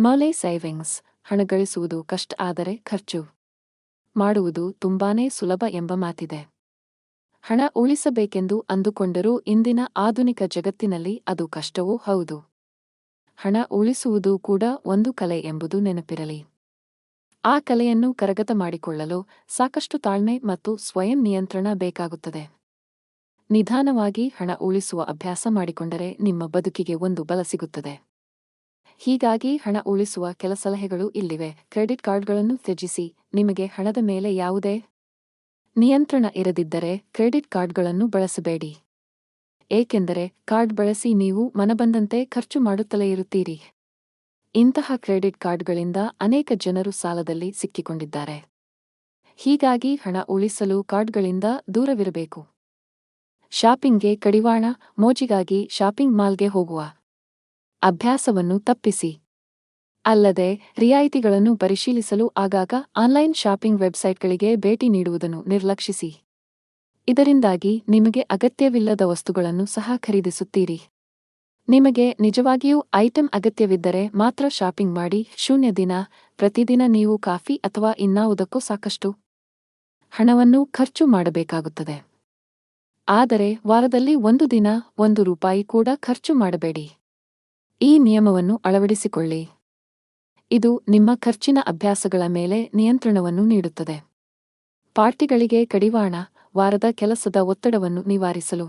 ಮಲೆ savings ಹಣ ಗಳಿಸುವುದು ಕಷ್ಟ ಆದರೆ ಖರ್ಚು. ಮಾಡುವುದು ತುಂಬಾನೇ ಸುಲಭ ಎಂಬ ಮಾತಿದೆ. ಹಣ ಉಳಿಸಬೇಕೆಂದು ಅಂದುಕೊಂಡರೂ ಇಂದಿನ ಆಧುನಿಕ ಜಗತ್ತಿನಲ್ಲಿ ಅದು ಕಷ್ಟವೂ ಹೌದು. ಹಣ ಉಳಿಸುವುದು ಕೂಡ ಒಂದು ಕಲೆ ಎಂಬುದು ನೆನಪಿರಲಿ. ಆ ಕಲೆಯನ್ನು ಕರಗತ ಮಾಡಿಕೊಳ್ಳಲು ಸಾಕಷ್ಟು ತಾಳ್ಮೆ ಮತ್ತು ಸ್ವಯಂ ನಿಯಂತ್ರಣ ಬೇಕಾಗುತ್ತದೆ. ನಿಧಾನವಾಗಿ ಹಣ ಉಳಿಸುವ ಅಭ್ಯಾಸ ಮಾಡಿಕೊಂಡರೆ ನಿಮ್ಮ ಬದುಕಿಗೆ ಒಂದು ಬಲ ಸಿಗುತ್ತದೆ. ಹೀಗಾಗಿ ಹಣ ಉಳಿಸುವ ಕೆಲ ಸಲಹೆಗಳು ಇಲ್ಲಿವೆ. ಕ್ರೆಡಿಟ್ ಕಾರ್ಡ್ಗಳನ್ನು ತ್ಯಜಿಸಿ. ನಿಮಗೆ ಹಣದ ಮೇಲೆ ಯಾವುದೇ ನಿಯಂತ್ರಣ ಇರದಿದ್ದರೆ ಕ್ರೆಡಿಟ್ ಕಾರ್ಡ್ಗಳನ್ನು ಬಳಸಬೇಡಿ. ಏಕೆಂದರೆ ಕಾರ್ಡ್ ಬಳಸಿ ನೀವು ಮನಬಂದಂತೆ ಖರ್ಚು ಮಾಡುತ್ತಲೇ ಇರುತ್ತೀರಿ. ಇಂತಹ ಕ್ರೆಡಿಟ್ ಕಾರ್ಡ್ಗಳಿಂದ ಅನೇಕ ಜನರು ಸಾಲದಲ್ಲಿ ಸಿಕ್ಕಿಕೊಂಡಿದ್ದಾರೆ. ಹೀಗಾಗಿ ಹಣ ಉಳಿಸಲು ಕಾರ್ಡ್ಗಳಿಂದ ದೂರವಿರಬೇಕು. ಶಾಪಿಂಗ್ಗೆ ಕಡಿವಾಣ, ಮೋಜಿಗಾಗಿ ಶಾಪಿಂಗ್ ಮಾಲ್ಗೆ ಹೋಗುವ. ಅಭ್ಯಾಸವನ್ನು ತಪ್ಪಿಸಿ. ಅಲ್ಲದೆ, ರಿಯಾಯಿತಿಗಳನ್ನು ಪರಿಶೀಲಿಸಲು ಆಗಾಗ ಆನ್ಲೈನ್ ಶಾಪಿಂಗ್ ವೆಬ್ಸೈಟ್ಗಳಿಗೆ ಭೇಟಿ ನೀಡುವುದನ್ನು ನಿರ್ಲಕ್ಷಿಸಿ. ಇದರಿಂದಾಗಿ ನಿಮಗೆ ಅಗತ್ಯವಿಲ್ಲದ ವಸ್ತುಗಳನ್ನು ಸಹ ಖರೀದಿಸುತ್ತೀರಿ. ನಿಮಗೆ ನಿಜವಾಗಿಯೂ ಐಟಂ ಅಗತ್ಯವಿದ್ದರೆ ಮಾತ್ರ ಶಾಪಿಂಗ್ ಮಾಡಿ ಶೂನ್ಯ ದಿನ, ಪ್ರತಿದಿನ ನೀವು ಕಾಫಿ ಅಥವಾ ಇನ್ನಾವುದಕ್ಕೂ ಸಾಕಷ್ಟು ಹಣವನ್ನು ಖರ್ಚು ಮಾಡಬೇಕಾಗುತ್ತದೆ. ಆದರೆ ವಾರದಲ್ಲಿ ಒಂದು ದಿನ ಒಂದು ರೂಪಾಯಿ ಕೂಡ ಖರ್ಚು ಮಾಡಬೇಡಿ. ಈ ನಿಯಮವನ್ನು ಅಳವಡಿಸಿಕೊಳ್ಳಿ. ಇದು ನಿಮ್ಮ ಖರ್ಚಿನ ಅಭ್ಯಾಸಗಳ ಮೇಲೆ ನಿಯಂತ್ರಣವನ್ನು ನೀಡುತ್ತದೆ. ಪಾರ್ಟಿಗಳಿಗೆ ಕಡಿವಾಣ, ವಾರದ ಕೆಲಸದ ಒತ್ತಡವನ್ನು ನಿವಾರಿಸಲು.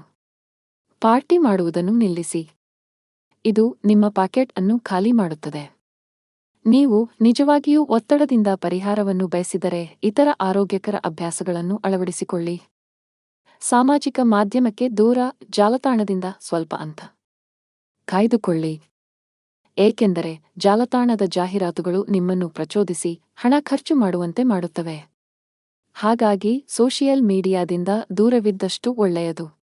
ಪಾರ್ಟಿ ಮಾಡುವುದನ್ನು ನಿಲ್ಲಿಸಿ. ಇದು ನಿಮ್ಮ ಪಾಕೆಟ್ ಅನ್ನು ಖಾಲಿ ಮಾಡುತ್ತದೆ. ನೀವು ನಿಜವಾಗಿಯೂ ಒತ್ತಡದಿಂದ ಪರಿಹಾರವನ್ನು ಬಯಸಿದರೆ ಇತರ ಆರೋಗ್ಯಕರ ಅಭ್ಯಾಸಗಳನ್ನು ಅಳವಡಿಸಿಕೊಳ್ಳಿ. ಸಾಮಾಜಿಕ ಮಾಧ್ಯಮಕ್ಕೆ ದೂರ, ಜಾಲತಾಣದಿಂದ ಸ್ವಲ್ಪ ಅಂತ. ಕಾಯ್ದುಕೊಳ್ಳಿ. ಏಕೆಂದರೆ ಜಾಲತಾಣದ ಜಾಹೀರಾತುಗಳು ನಿಮ್ಮನ್ನು ಪ್ರಚೋದಿಸಿ ಹಣ ಖರ್ಚು ಮಾಡುವಂತೆ ಮಾಡುತ್ತವೆ. ಹಾಗಾಗಿ ಸೋಷಿಯಲ್ ಮೀಡಿಯಾದಿಂದ ದೂರವಿದ್ದಷ್ಟು ಒಳ್ಳೆಯದು.